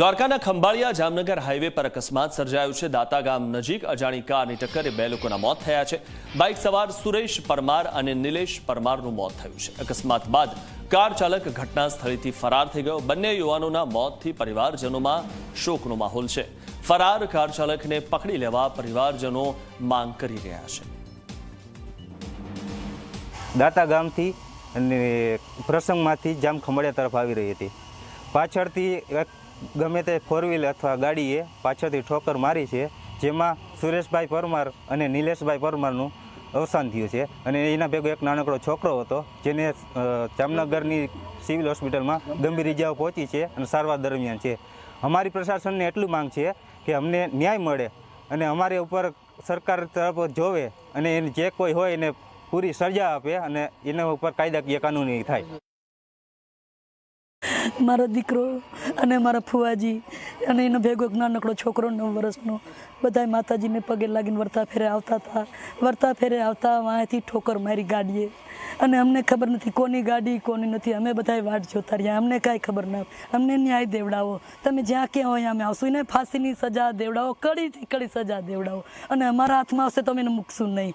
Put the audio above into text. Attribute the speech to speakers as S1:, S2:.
S1: દ્વારકાના ખંભાળિયા જામનગર હાઈવે પર અકસ્માત સર્જાયો છે. દાતા ગામ નજીક અજાણી કારની ટક્કરે બે લોકોના મોત થયા છે. બાઇક સવાર સુરેશ પરમાર અને નિલેશ પરમારનું મોત થયું છે. અકસ્માત બાદ કાર ચાલક ઘટના સ્થળેથી ફરાર થઈ ગયો. બંને યુવાનોના મોતથી પરિવારજનોમાં શોકનો માહોલ છે. ફરાર કાર ચાલકને પકડી લેવા પરિવારજનો માંગ કરી રહ્યા છે.
S2: દાતા ગામથી પ્રસંગમાંથી જામ ખંભાળિયા તરફ આવી રહી હતી. પાછળથી ગમે તે ફોર વ્હીલ અથવા ગાડીએ પાછળથી ઠોકર મારી છે, જેમાં સુરેશભાઈ પરમાર અને નિલેશભાઈ પરમારનું અવસાન થયું છે. અને એના ભેગો એક નાનકડો છોકરો હતો, જેને જામનગરની સિવિલ હોસ્પિટલમાં ગંભીર ઇજાઓ પહોંચી છે અને સારવાર દરમિયાન છે. અમારી પ્રશાસનને એટલું માંગ છે કે અમને ન્યાય મળે અને અમારી ઉપર સરકાર તરફ જોવે અને એને જે કોઈ હોય એને પૂરી સજા આપે અને એના ઉપર કાયદાકીય કાનૂની થાય.
S3: મારો દીકરો અને મારા ફુવાજી અને એનો ભેગો નાનકડો છોકરો નવ વર્ષનો. બધાય માતાજીને પગે લાગીને વર્તા ફેરે આવતા હતા. વર્તા ફેરે આવતા વાંથી ઠોકર મારી ગાડીએ. અને અમને ખબર નથી કોની ગાડી, કોની નથી. અમે બધાય વાટ જોતા રહ્યા. અમને કાંઈ ખબર ના અમને ન્યાય દેવડાવો. તમે જ્યાં ક્યાં હોય અમે આવશું. એને ફાંસીની સજા દેવડાવો. કડીથી કડી સજા દેવડાવો. અને અમારા હાથમાં આવશે તો અમે મૂકશું નહીં.